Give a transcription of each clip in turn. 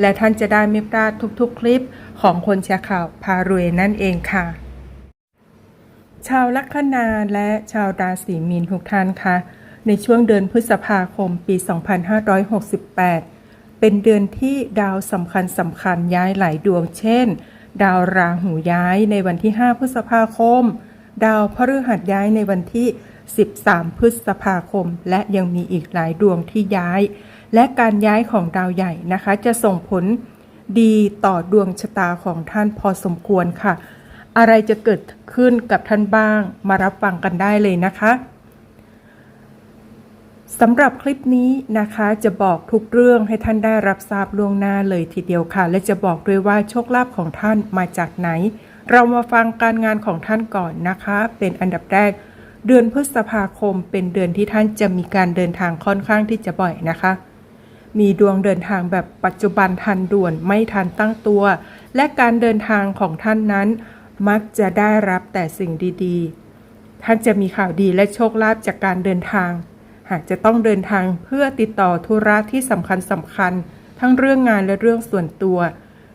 และท่านจะได้ไม่พลาดทุกๆ คลิปของคนแชร์ข่าวพารวยนั่นเองค่ะ ชาวลัคนาและชาวราศีมีนทุกท่านคะในช่วงเดือนพฤษภาคมปี 2568 เป็นเดือนที่ดาวสำคัญสำคัญย้ายหลายดวง เช่น ดาวราหูย้ายในวันที่ 5 พฤษภาคม ดาวพฤหัสย้ายในวันที่ 13 พฤษภาคม และยังมีอีกหลายดวงที่ย้าย และการย้ายของดาวใหญ่นะคะ จะส่งผลดีต่อดวงชะตาของท่านพอสมควรค่ะ อะไรจะเกิดขึ้นกับท่านบ้าง มารับฟังกันได้เลยนะคะสำหรับคลิปนี้นะคะจะบอกทุกเรื่องให้ท่านได้รับทราบล่วงหน้าเลยทีเดียวค่ะ และจะบอกด้วยว่าโชคลาภของท่านมาจากไหน เรามาฟังการงานของท่านก่อนนะคะ เป็นอันดับแรก เดือนพฤษภาคมเป็นเดือนที่ท่านจะมีการเดินทางค่อนข้างที่จะบ่อยนะคะ มีดวงเดินทางแบบปัจจุบันทันด่วนไม่ทันตั้งตัว และการเดินทางของท่านนั้น มักจะได้รับแต่สิ่งดีๆ ท่านจะมีข่าวดีและโชคลาภจากการเดินทาง หากจะต้องเดินทางเพื่อติดต่อธุระที่สำคัญสำคัญ ทั้งเรื่องงานและเรื่องส่วนตัว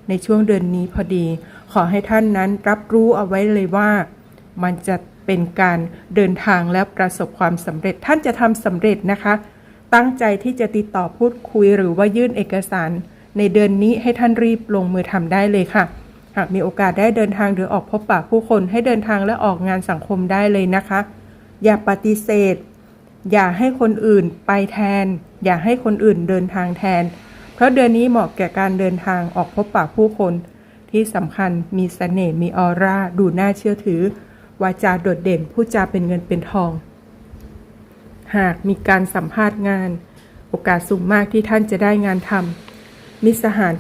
ในช่วงเดือนนี้พอดี ขอให้ท่านนั้นรับรู้เอาไว้เลยว่า มันจะเป็นการเดินทางและประสบความสำเร็จท่านจะทำสำเร็จนะคะ ตั้งใจที่จะติดต่อพูดคุยหรือว่ายื่นเอกสาร ในเดือนนี้ให้ท่านรีบลงมือทำได้เลยค่ะ หากมีโอกาสได้เดินทางหรือออกพบปะผู้คนให้เดินทางและออกงานสังคมได้เลยนะคะ อย่าปฏิเสธ อย่าให้คนอื่นไปแทน อย่าให้คนอื่นเดินทางแทน เพราะเดือนนี้เหมาะแก่การเดินทางออกพบปะผู้คน ที่สำคัญมีเสน่ห์มีออร่าดูน่าเชื่อถือวาจาโดดเด่นพูดจาเป็นเงินเป็นทอง หากมีการสัมภาษณ์งาน โอกาสสูงมากที่ท่านจะได้งานทำมิตรสหาย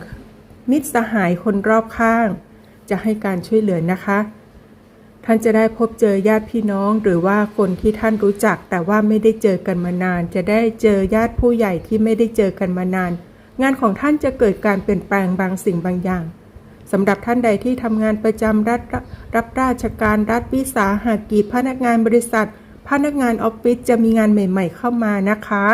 มิตรสหายคนรอบข้าง จะให้การช่วยเหลือนะคะ ท่านจะได้พบเจอญาติพี่น้องหรือว่าคนที่ท่านรู้จัก แต่ว่าไม่ได้เจอกันมานาน จะได้เจอญาติผู้ใหญ่ที่ไม่ได้เจอกันมานาน งานของท่านจะเกิดการเปลี่ยนแปลงบางสิ่งบางอย่างสำหรับท่านใดที่ทำงานประจำรัฐรับราชการรัฐวิสาหกิจพนักงานบริษัท พนักงานออฟฟิศจะมีงานใหม่ ๆ เข้ามานะคะ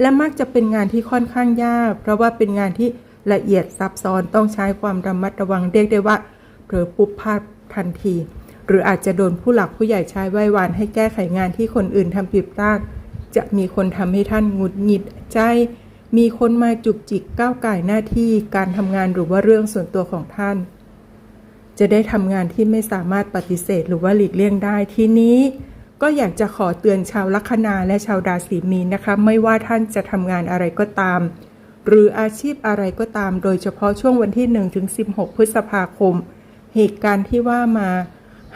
และมักจะเป็นงานที่ค่อนข้างยาก เพราะว่าเป็นงานที่ละเอียดซับซ้อนต้องใช้ความระมัดระวังเรียกได้ว่าเผลอปุ๊บพลาดทันที หรืออาจจะโดนผู้หลักผู้ใหญ่ใช้ไหว้วานให้แก้ไขงานที่คนอื่นทำผิดพลาดจะมีคนทำให้ท่านหงุดหงิดใจ มีคนมาจุกจิกก้าวไก่หน้าที่การทำงานหรือว่าเรื่องส่วนตัวของท่าน จะได้ทำงานที่ไม่สามารถปฏิเสธหรือว่าหลีกเลี่ยงได้ทีนี้ ก็อยากจะขอเตือนชาวลัคนาและชาวราศีมีนนะคะ ไม่ว่าท่านจะทำงานอะไรก็ตาม หรืออาชีพอะไรก็ตาม โดยเฉพาะช่วงวันที่1ถึง16 พฤษภาคม เหตุการณ์ที่ว่ามา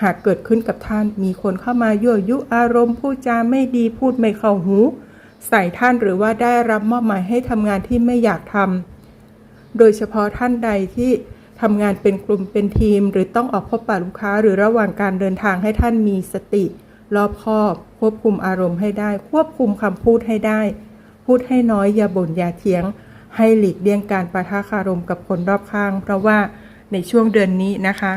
หากเกิดขึ้นกับท่านมีคนเข้ามายั่วยุอารมณ์พูดจาไม่ดีพูดไม่เข้าหู ใส่ท่านหรือว่าได้รับมอบหมายให้ทำงานที่ไม่อยากทำโดยเฉพาะท่านใดที่ทำงานเป็นกลุ่มเป็นทีม หรือต้องออกพบปะลูกค้า หรือระหว่างการเดินทางให้ท่านมีสติ รอบคอบ ควบคุมอารมณ์ให้ได้ ควบคุมคำพูดให้ได้ พูดให้น้อยอย่าบ่นอย่าเถียง ให้หลีกเลี่ยงการประทะคารมกับคนรอบข้าง เพราะว่าในช่วงเดือนนี้นะคะ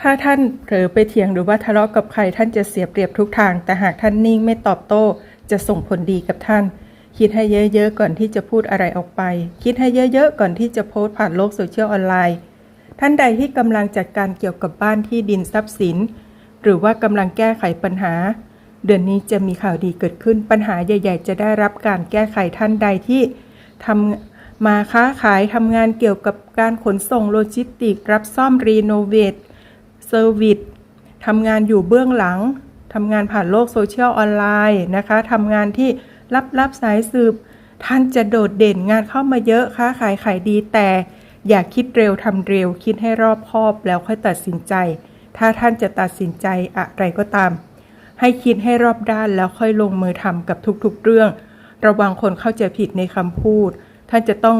ถ้าท่านเผลอไปเถียงหรือว่าทะเลาะกับใครท่านจะเสียเปรียบทุกทาง แต่หากท่านนิ่งไม่ตอบโต้ จะส่งผลดีกับท่าน คิดให้เยอะๆก่อนที่จะพูดอะไรออกไป คิดให้เยอะๆก่อนที่จะโพสต์ผ่านโลกโซเชียลออนไลน์ ท่านใดที่กำลังจัดการเกี่ยวกับบ้านที่ดินทรัพย์สิน หรือว่ากำลังแก้ไขปัญหา เดือนนี้จะมีข่าวดีเกิดขึ้นปัญหาใหญ่ ๆ จะได้รับการแก้ไขท่านใดที่ทำมาค้าขายทำงานเกี่ยวกับการขนส่งโลจิสติก รับซ่อมรีโนเวทเซอร์วิสทำงานอยู่เบื้องหลังทำงานผ่านโลกโซเชียลออนไลน์นะคะทำงานที่รับรับสายสืบ ท่านจะโดดเด่นงานเข้ามาเยอะค้าขายขายดีแต่อย่าคิดเร็วทำเร็ว คิดให้รอบคอบแล้วค่อยตัดสินใจ ถ้าท่านจะตัดสินใจอะไรก็ตาม ให้คิดให้รอบด้านแล้วค่อยลงมือทำกับทุกๆเรื่อง ระวังคนเข้าใจผิดในคำพูด ท่านจะต้อง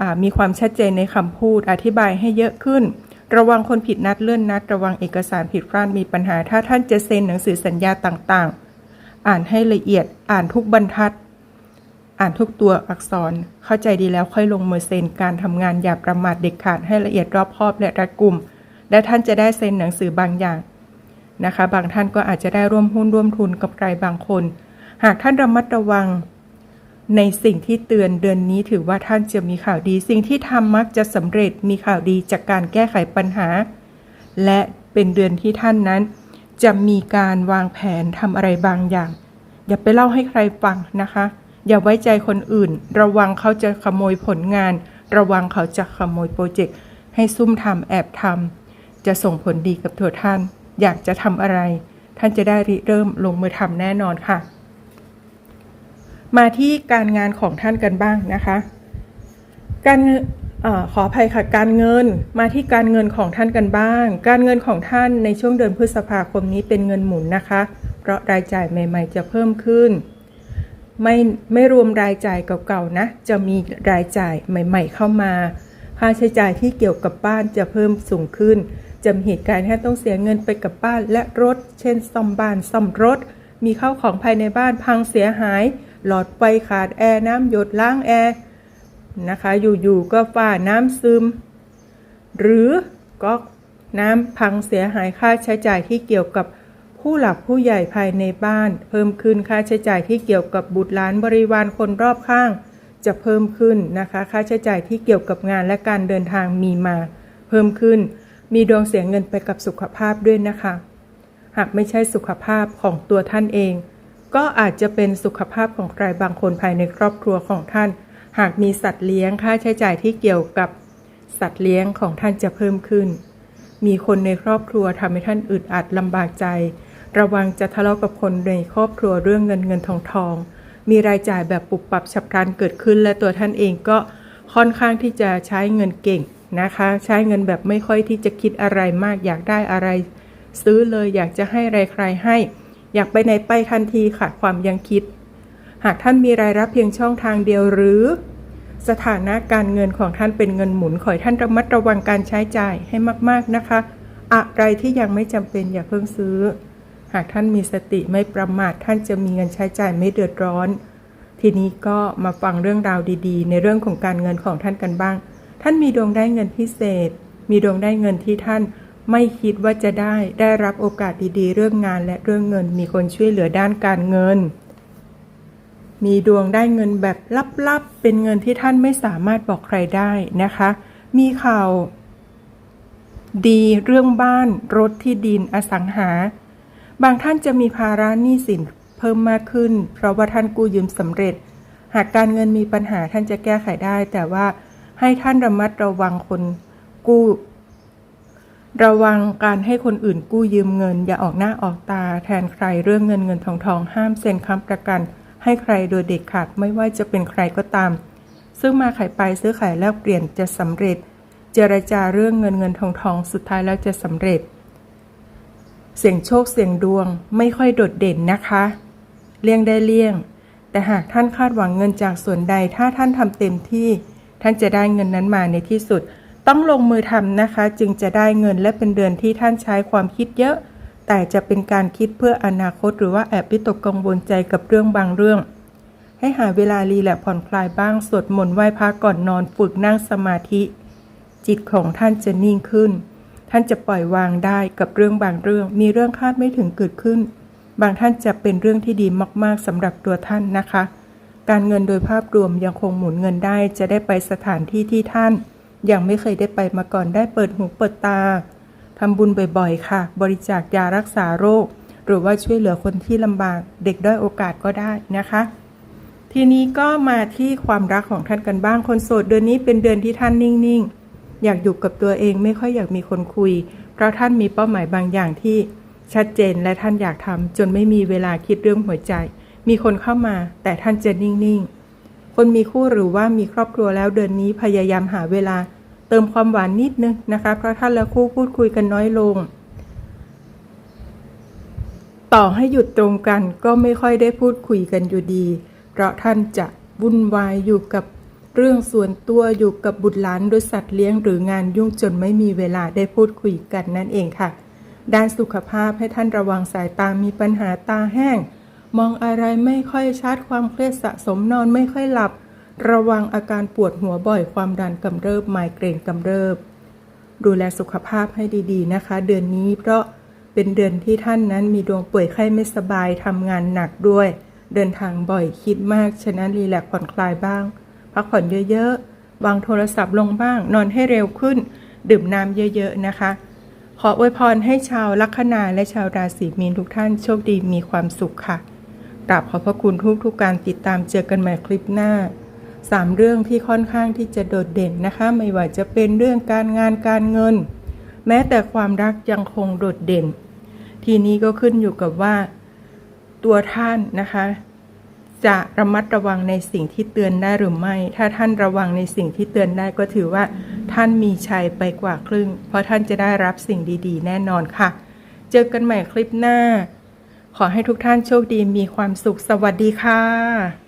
อมีความชัดเจนในคำพูด อธิบายให้เยอะขึ้น ระวังคนผิดนัดเลื่อนนัด ระวังเอกสารผิดพลาดมีปัญหา ถ้าท่านจะเซ็นหนังสือสัญญาต่างๆ อ่านให้ละเอียดอ่านทุกบรรทัด อ่านทุกตัวอักษรเข้าใจดีแล้วค่อยลงมือเซ็นการทำงานอย่าประมาทเด็ดขาดให้ละเอียดรอบคอบและรัดกุม และท่านจะได้เซ็นหนังสือบางอย่างนะคะ บางท่านก็อาจจะได้ร่วมหุ้นร่วมทุนกับใครบางคน หากท่านระมัดระวังในสิ่งที่เตือนเดือนนี้ถือว่าท่านจะมีข่าวดี สิ่งที่ทำมักจะสำเร็จมีข่าวดีจากการแก้ไขปัญหา และเป็นเดือนที่ท่านนั้น จะมีการวางแผนทำอะไรบางอย่าง อย่าไปเล่าให้ใครฟังนะคะ อย่าไว้ใจคนอื่น ระวังเขาจะขโมยผลงาน ระวังเขาจะขโมยโปรเจกต์ให้ซุ่มทำแอบทำ จะส่งผลดีกับตัวท่าน อยากจะทำอะไร ท่านจะได้ริเริ่มลงมือทำแน่นอนค่ะ มาที่การงานของท่านกันบ้างนะคะ การอขออภัยค่ะ การเงินมาที่การเงินของท่านกันบ้าง การเงินของท่านในช่วงเดือนพฤษภาคมนี้เป็นเงินหมุนนะคะ เพราะรายจ่ายใหม่ ๆ จะเพิ่มขึ้น ไม่ไม่รวมรายจ่ายเก่าๆนะ จะมีรายจ่ายใหม่ ๆ เข้ามา ค่าใช้จ่ายที่เกี่ยวกับบ้านจะเพิ่มสูงขึ้น จะมีเหตุการณ์ที่ต้องเสียเงินไปกับบ้านและรถ เช่นซ่อมบ้านซ่อมรถ มีข้าวของภายในบ้านพังเสียหาย หลอดไฟขาดแอร์น้ำหยดล้างแอร์นะคะ อยู่ๆก็ฝ้าน้ำซึม หรือก๊อกน้ำพังเสียหายค่าใช้จ่ายที่เกี่ยวกับผู้หลักผู้ใหญ่ภายในบ้าน เพิ่มขึ้นค่าใช้จ่ายที่เกี่ยวกับบุตรหลานบริวารคนรอบข้าง จะเพิ่มขึ้นนะคะ ค่าใช้จ่ายที่เกี่ยวกับงานและการเดินทางมีมา เพิ่มขึ้น มีดวงเสียเงินไปกับสุขภาพด้วยนะคะ หากไม่ใช่สุขภาพของตัวท่านเอง ก็อาจจะเป็นสุขภาพของใครบางคนภายในครอบครัวของท่าน หากมีสัตว์เลี้ยงค่าใช้จ่ายที่เกี่ยวกับสัตว์เลี้ยงของท่านจะเพิ่มขึ้น มีคนในครอบครัวทำให้ท่านอึดอัดลำบากใจ ระวังจะทะเลาะกับคนในครอบครัวเรื่องเงินเงินทองทอง มีรายจ่ายแบบปุบปับฉับพลันเกิดขึ้น และตัวท่านเองก็ค่อนข้างที่จะใช้เงินเก่ง นะคะ ใช้เงินแบบไม่ค่อยที่จะคิดอะไรมาก อยากได้อะไร ซื้อเลยอยากจะให้อะไรใครให้ อยากไปไหนไปทันทีค่ะความยังคิด หากท่านมีรายรับเพียงช่องทางเดียวหรือ สถานะการเงินของท่านเป็นเงินหมุนขอให้ท่านระมัดระวังการใช้จ่ายให้มากๆนะคะ อะไรที่ยังไม่จำเป็นอย่าเพิ่งซื้อ หากท่านมีสติไม่ประมาทท่านจะมีเงินใช้จ่ายไม่เดือดร้อนทีนี้ก็มาฟังเรื่องราวดีๆ ในเรื่องของการเงินของท่านกันบ้าง ท่านมีดวงได้เงินพิเศษ มีดวงได้เงินที่ท่านไม่คิดว่าจะได้ได้รับโอกาสดีๆ เรื่องงานและเรื่องเงินมีคนช่วยเหลือด้านการเงิน มีดวงได้เงินแบบลับๆ เป็นเงินที่ท่านไม่สามารถบอกใครได้นะคะ มีข่าวดีเรื่องบ้าน รถที่ดินอสังหา บางท่านจะมีภาระหนี้สินเพิ่มมากขึ้น เพราะว่าท่านกู้ยืมสำเร็จ หากการเงินมีปัญหาท่านจะแก้ไขได้ แต่ว่า ให้ท่านระมัดระวังคนกู้ ระวังการให้คนอื่นกู้ยืมเงิน อย่าออกหน้าออกตาแทนใครเรื่องเงินเงินทองทองห้ามเซ็นค้ำประกัน ให้ใครโดยเด็ดขาดไม่ว่าจะเป็นใครก็ตาม ซึ่งมาขายไปซื้อขายแลกเปลี่ยนจะสำเร็จ เจรจาเรื่องเงินเงินทองทองสุดท้ายแล้วจะสำเร็จ เสียงโชคเสียงดวงไม่ค่อยโดดเด่นนะคะ เลี่ยงได้เลี่ยงแต่หากท่านคาดหวังเงินจากส่วนใด ถ้าท่านทำเต็มที่ ท่านจะได้เงินนั้นมาในที่สุด ต้องลงมือทำนะคะ จึงจะได้เงินและเป็นเดือนที่ท่านใช้ความคิดเยอะ แต่จะเป็นการคิดเพื่ออนาคต หรือว่าแอบวิตกกังวลใจกับเรื่องบางเรื่อง ให้หาเวลารีแลกผ่อนคลายบ้างสวดมนต์ไหว้พระก่อนนอนฝึกนั่งสมาธิ จิตของท่านจะนิ่งขึ้น ท่านจะปล่อยวางได้กับเรื่องบางเรื่อง มีเรื่องคาดไม่ถึงเกิดขึ้น บางท่านจะเป็นเรื่องที่ดีมากๆสำหรับตัวท่านนะคะ การเงินโดยภาพรวมยังคงหมุนเงินได้ จะได้ไปสถานที่ที่ท่าน ยังไม่เคยได้ไปมาก่อนได้เปิดหูเปิดตาทำบุญบ่อยๆ ค่ะ บริจาคยารักษาโรค หรือว่าช่วยเหลือคนที่ลำบากเด็กด้อยโอกาสก็ได้นะคะ ทีนี้ก็มาที่ความรักของท่านกันบ้างคนโสดเดือนนี้เป็นเดือนที่ท่านนิ่งๆ อยากอยู่กับตัวเองไม่ค่อยอยากมีคนคุย เพราะท่านมีเป้าหมายบางอย่างที่ชัดเจนและท่านอยากทำจนไม่มีเวลาคิดเรื่องหัวใจ มีคนเข้ามา แต่ท่านจะนิ่งๆ คนมีคู่หรือว่ามีครอบครัวแล้วเดือนนี้พยายามหาเวลา เติมความหวานนิดนึงนะคะ เพราะท่านและคู่พูดคุยกันน้อยลง ต่อให้หยุดตรงกันก็ไม่ค่อยได้พูดคุยกันอยู่ดี เพราะท่านจะวุ่นวายอยู่กับเรื่องส่วนตัวอยู่กับบุตรหลานหรือสัตว์เลี้ยงหรืองานยุ่งจนไม่มีเวลาได้พูดคุยกันนั่นเองค่ะ ด้านสุขภาพให้ท่านระวังสายตามีปัญหาตาแห้ง มองอะไรไม่ค่อยชัดความเครียดสะสมนอนไม่ค่อยหลับ ระวังอาการปวดหัวบ่อยความดันกำเริบไมเกรนกำเริบ ดูแลสุขภาพให้ดีๆนะคะ เดือนนี้เพราะเป็นเดือนที่ท่านนั้นมีดวงป่วยไข้ไม่สบายทำงานหนักด้วย เดินทางบ่อยคิดมาก ฉะนั้นรีแลกผ่อนคลายบ้าง พักผ่อนเยอะๆวางโทรศัพท์ลงบ้าง นอนให้เร็วขึ้น ดื่มน้ำเยอะๆนะคะขออวยพรให้ชาวลัคนาและชาวราศีมีนทุกท่านโชคดีมีความสุขค่ะ กราบขอบพระคุณทุกทุกการติดตามเจอกันใหม่คลิปหน้าสามเรื่องที่ค่อนข้างที่จะโดดเด่นนะคะ ไม่ว่าจะเป็นเรื่องการงานการเงิน แม้แต่ความรักยังคงโดดเด่น ทีนี้ก็ขึ้นอยู่กับว่า ตัวท่านนะคะ จะระมัดระวังในสิ่งที่เตือนได้หรือไม่ ถ้าท่านระวังในสิ่งที่เตือนได้ก็ถือว่า ท่านมีชัยไปกว่าครึ่ง เพราะท่านจะได้รับสิ่งดี ๆ แน่นอนค่ะ เจอกันใหม่คลิปหน้า ขอให้ทุกท่านโชคดีมีความสุขสวัสดีค่ะ